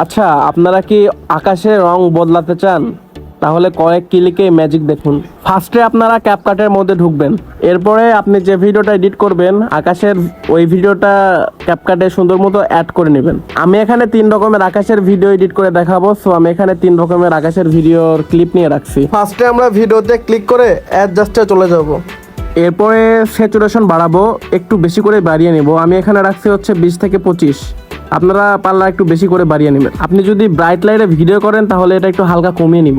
আচ্ছা আপনারা কি আকাশে রং বদলাতে চান? তাহলে কয়েক ক্লিকে ম্যাজিক দেখুন। ফার্স্টে আপনারা ক্যাপকাটের মধ্যে ঢুকবেন। এরপরে আপনি যে ভিডিওটা এডিট করবেন আকাশের ওই ভিডিওটা ক্যাপকাটে সুন্দর মতো অ্যাড করে নেবেন। আমি এখানে তিন রকমের আকাশের ভিডিও এডিট করে দেখাবো সো আমি এখানে তিন রকমের আকাশের ভিডিওর ক্লিপ নিয়ে রাখছি। ফার্স্টে আমরা ভিডিওতে ক্লিক করে অ্যাডজাস্টে চলে যাব। এরপরে স্যাচুরেশন বাড়াবো একটু বেশি করে বাড়িয়ে নেব। আমি এখানে রাখছি হচ্ছে বিশ থেকে পঁচিশ। আপনারা পারলে একটু বেশি করে বাড়িয়ে নেবেন। আপনি যদি ব্রাইট লাইটে ভিডিও করেন, তাহলে এটা একটু হালকা কমিয়ে নিব।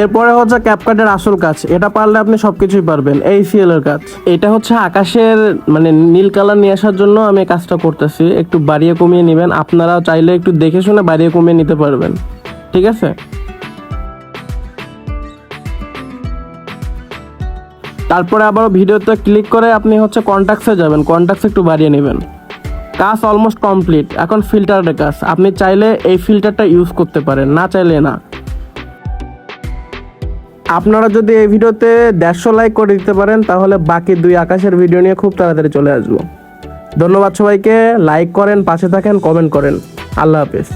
এরপরে হচ্ছে ক্যাপকাটের আসল কাজ। এটা পারলে আপনি সব কিছুই পারবেন, এই সিএল এর কাজ। এটা হচ্ছে আকাশের মানে নীল কালার নিয়ে আসার জন্য আমি কাজটা করতেছি। একটু বাড়িয়ে কমিয়ে নেবেন। আপনারা চাইলে একটু দেখে শুনে বাড়িয়ে কমিয়ে নিতে পারবেন। ঠিক আছে? তারপরে আবার ভিডিওতে ক্লিক করে আপনি হচ্ছে কন্ট্যাক্টসে যাবেন। কন্ট্যাক্টস একটু বাড়িয়ে নেবেন। কাজ অলমোস্ট কমপ্লিট এখন ফিল্টারের কাজ আপনি চাইলে এই ফিল্টারটা ইউজ করতে পারেন, না চাইলে না। আপনারা যদি এই ভিডিওতে দেড়শো লাইক করে দিতে পারেন, তাহলে বাকি দুই আকাশের ভিডিও নিয়ে খুব তাড়াতাড়ি চলে আসব। ধন্যবাদ সবাইকে লাইক করেন, পাশে থাকেন কমেন্ট করেন। আল্লাহ হাফেজ।